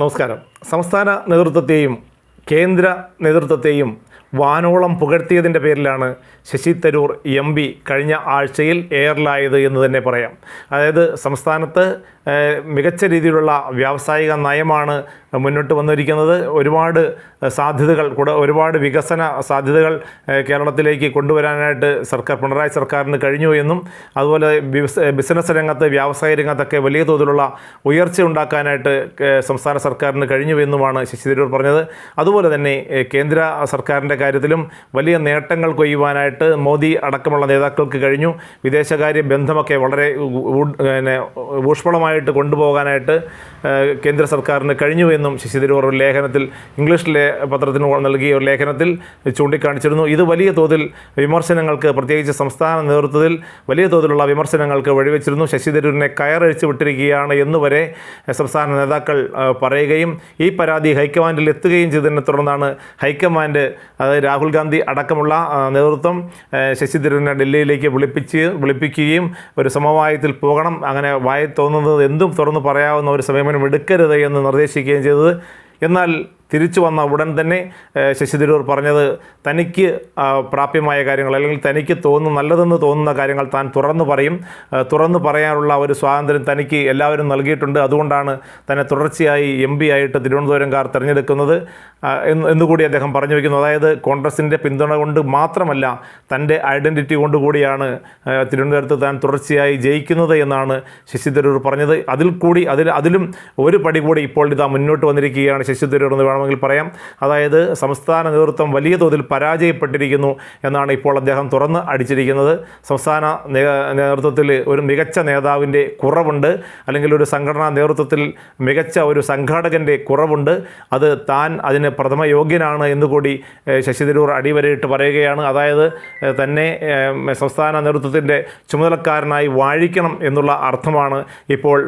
നമസ്കാരം. സംസ്ഥാന നേതൃത്വത്തെയും കേന്ദ്ര നേതൃത്വത്തെയും വാനോളം പുകഴ്ത്തിയതിന്റെ പേരിലാണ് ശശി തരൂർ എം പി കഴിഞ്ഞ ആഴ്ചയിൽ എയറിലായത് എന്ന് തന്നെ പറയാം. അതായത് സംസ്ഥാനത്ത് മികച്ച രീതിയിലുള്ള വ്യാവസായിക നയമാണ് മുന്നോട്ട് വന്നിരിക്കുന്നത്. ഒരുപാട് സാധ്യതകൾ കൂടെ ഒരുപാട് വികസന സാധ്യതകൾ കേരളത്തിലേക്ക് കൊണ്ടുവരാനായിട്ട് സർക്കാർ പിണറായി സർക്കാരിന് കഴിഞ്ഞു എന്നും അതുപോലെ ബിസിനസ് രംഗത്ത് വ്യാവസായ രംഗത്തൊക്കെ വലിയ തോതിലുള്ള ഉയർച്ച ഉണ്ടാക്കാനായിട്ട് സംസ്ഥാന സർക്കാരിന് കഴിഞ്ഞു എന്നുമാണ് ശശി തരൂർ പറഞ്ഞത്. അതുപോലെ തന്നെ കേന്ദ്ര സർക്കാരിന്റെ കാര്യത്തിലും വലിയ നേട്ടങ്ങൾ കൊയ്യുവാനായിട്ട് മോദി അടക്കമുള്ള നേതാക്കൾക്ക് കഴിഞ്ഞു. വിദേശകാര്യ ബന്ധമൊക്കെ വളരെ പിന്നെ ഊഷ്മളമായിട്ട് കൊണ്ടുപോകാനായിട്ട് കേന്ദ്ര സർക്കാരിന് കഴിഞ്ഞുവെന്നും ശശി തരൂർ ഒരു ലേഖനത്തിൽ ഇംഗ്ലീഷിലെ പത്രത്തിന് നൽകിയ ഒരു ലേഖനത്തിൽ ചൂണ്ടിക്കാണിച്ചിരുന്നു. ഇത് വലിയ തോതിൽ വിമർശനങ്ങൾക്ക് പ്രത്യേകിച്ച് സംസ്ഥാന നേതൃത്വത്തിൽ വലിയ തോതിലുള്ള വിമർശനങ്ങൾക്ക് വഴിവെച്ചിരുന്നു. ശശി തരൂരിനെ കയറഴിച്ചു വിട്ടിരിക്കുകയാണ് എന്നുവരെ സംസ്ഥാന നേതാക്കൾ പറയുകയും ഈ പരാതി ഹൈക്കമാൻഡിൽ എത്തുകയും ചെയ്തതിനെ തുടർന്നാണ് ഹൈക്കമാൻഡ് അതായത് രാഹുൽ ഗാന്ധി അടക്കമുള്ള നേതൃത്വം ശശി തരൂരിനെ ഡൽഹിയിലേക്ക് വിളിപ്പിച്ച് വിളിപ്പിക്കുകയും ഒരു സമവായത്തിൽ പോകണം. അങ്ങനെ വായി തോന്നുന്നത് എന്തും തുറന്നു പറയാവുന്ന ഒരു സമീപനം എടുക്കരുത് എന്ന് നിർദ്ദേശിക്കുകയും ചെയ്തത്. എന്നാൽ തിരിച്ചു വന്ന ഉടൻ തന്നെ ശശി തരൂർ പറഞ്ഞത് തനിക്ക് പ്രാപ്യമായ കാര്യങ്ങൾ അല്ലെങ്കിൽ തനിക്ക് തോന്നുന്ന നല്ലതെന്ന് തോന്നുന്ന കാര്യങ്ങൾ താൻ തുറന്നു പറയും. തുറന്നു പറയാനുള്ള ഒരു സ്വാതന്ത്ര്യം തനിക്ക് എല്ലാവരും നൽകിയിട്ടുണ്ട്. അതുകൊണ്ടാണ് തന്നെ തുടർച്ചയായി എം പി ആയിട്ട് തിരുവനന്തപുരംകാർ തിരഞ്ഞെടുക്കുന്നത്. എന്ന് എന്നുകൂടി അദ്ദേഹം പറഞ്ഞു വയ്ക്കുന്നു അതായത് കോൺഗ്രസിന്റെ പിന്തുണ കൊണ്ട് മാത്രമല്ല തന്റെ ഐഡന്റിറ്റി കൊണ്ടുകൂടിയാണ് തിരുവനന്തപുരത്ത് താൻ തുടർച്ചയായി ജയിക്കുന്നത് എന്നാണ് ശശി തരൂർ പറഞ്ഞത്. അതിൽ കൂടി അതിൽ അതിലും ഒരു പടി കൂടി ഇപ്പോൾ ഇതാ മുന്നോട്ട് വന്നിരിക്കുകയാണ് ശശി തരൂർ എന്ന് വേണമെങ്കിൽ പറയാം. അതായത് സംസ്ഥാന നേതൃത്വം വലിയ തോതിൽ പരാജയപ്പെട്ടിരിക്കുന്നു എന്നാണ് ഇപ്പോൾ അദ്ദേഹം തുറന്ന് അടിച്ചിരിക്കുന്നത്. സംസ്ഥാന നേതൃത്വത്തിൽ ഒരു മികച്ച നേതാവിന്റെ കുറവുണ്ട്. അല്ലെങ്കിൽ ഒരു സംഘടനാ നേതൃത്വത്തിൽ മികച്ച ഒരു സംഘാടകന്റെ കുറവുണ്ട്. അത് താൻ അതിന് പ്രഥമ യോഗ്യനാണ് എന്നുകൂടി ശശി തരൂർ അടിവരയിട്ട് പറയുകയാണ്. അതായത് തന്നെ സംസ്ഥാന നേതൃത്വത്തിന്റെ ചുമതലക്കാരനായി വാഴിക്കണം എന്നുള്ള അർത്ഥമാണ് ഇപ്പോൾ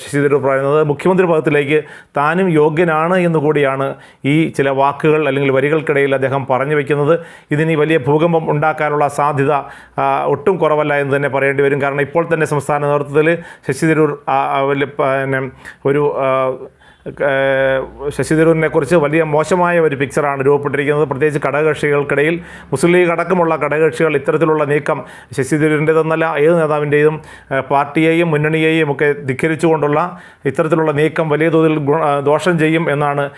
ശശി തരൂർ പറയുന്നത്. മുഖ്യമന്ത്രി പദത്തിലേക്ക് താനും യോഗ്യനാണ് എന്നുകൂടിയാണ് ഈ ചില വാക്കുകൾ അല്ലെങ്കിൽ വരികൾക്കിടയിൽ അദ്ദേഹം പറഞ്ഞു വയ്ക്കുന്നത് ഇതിനി വലിയ ഭൂകമ്പം ഉണ്ടാക്കാനുള്ള സാധ്യത ഒട്ടും കുറവല്ല എന്ന് തന്നെ പറയേണ്ടി വരും. കാരണം ഇപ്പോൾ തന്നെ സംസ്ഥാന നേതൃത്വത്തിൽ ശശി തരൂർ പിന്നെ ഒരു ശശി തരൂരിനെക്കുറിച്ച് വലിയ മോശമായ ഒരു പിക്ചറാണ് രൂപപ്പെട്ടിരിക്കുന്നത്. പ്രത്യേകിച്ച് ഘടകകക്ഷികൾക്കിടയിൽ മുസ്ലിം ലീഗ് അടക്കമുള്ള ഘടകകക്ഷികൾ ഇത്തരത്തിലുള്ള നീക്കം ശശി തരൂരിന്റെതെന്നല്ല ഏത് നേതാവിന്റെയും പാർട്ടിയെയും മുന്നണിയെയും ഒക്കെ ധിക്കരിച്ചുകൊണ്ടുള്ള ഇത്തരത്തിലുള്ള നീക്കം വലിയ തോതിൽ ദോഷം ചെയ്യും എന്നാണ്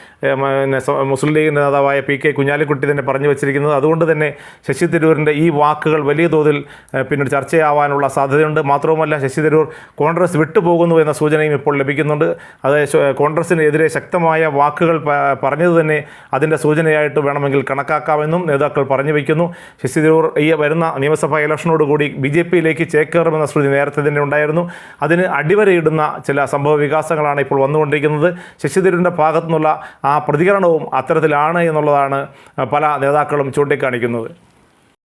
മുസ്ലിം ലീഗ് നേതാവായ പി കെ കുഞ്ഞാലിക്കുട്ടി തന്നെ പറഞ്ഞു വച്ചിരിക്കുന്നത്. അതുകൊണ്ട് തന്നെ ശശി തരൂരിന്റെ ഈ വാക്കുകൾ വലിയ തോതിൽ പിന്നീട് ചർച്ചയാവാനുള്ള സാധ്യതയുണ്ട്. മാത്രവുമല്ല ശശി തരൂർ കോൺഗ്രസ് വിട്ടുപോകുന്നു എന്ന സൂചനയും ഇപ്പോൾ ലഭിക്കുന്നുണ്ട്. അത് ശ- കോൺഗ്രസിനെതിരെ ശക്തമായ വാക്കുകൾ പറഞ്ഞത് തന്നെ അതിന്റെ സൂചനയായിട്ട് വേണമെങ്കിൽ കണക്കാക്കാമെന്നും നേതാക്കൾ പറഞ്ഞു വയ്ക്കുന്നു ശശി തരൂർ ഈ വരുന്ന നിയമസഭാ ഇലക്ഷനോടുകൂടി ബി ജെ പിയിലേക്ക് ചേക്കേറുമെന്ന ശ്രുതി നേരത്തെ തന്നെ ഉണ്ടായിരുന്നു. അതിന് അടിവരയിടുന്ന ചില സംഭവ വികാസങ്ങളാണ് ഇപ്പോൾ വന്നുകൊണ്ടിരിക്കുന്നത്. ശശി തരൂരിന്റെ ഭാഗത്തു നിന്നുള്ള ആ പ്രതികരണവും അത്തരത്തിലാണ് എന്നുള്ളതാണ് പല നേതാക്കളും ചൂണ്ടിക്കാണിക്കുന്നത്.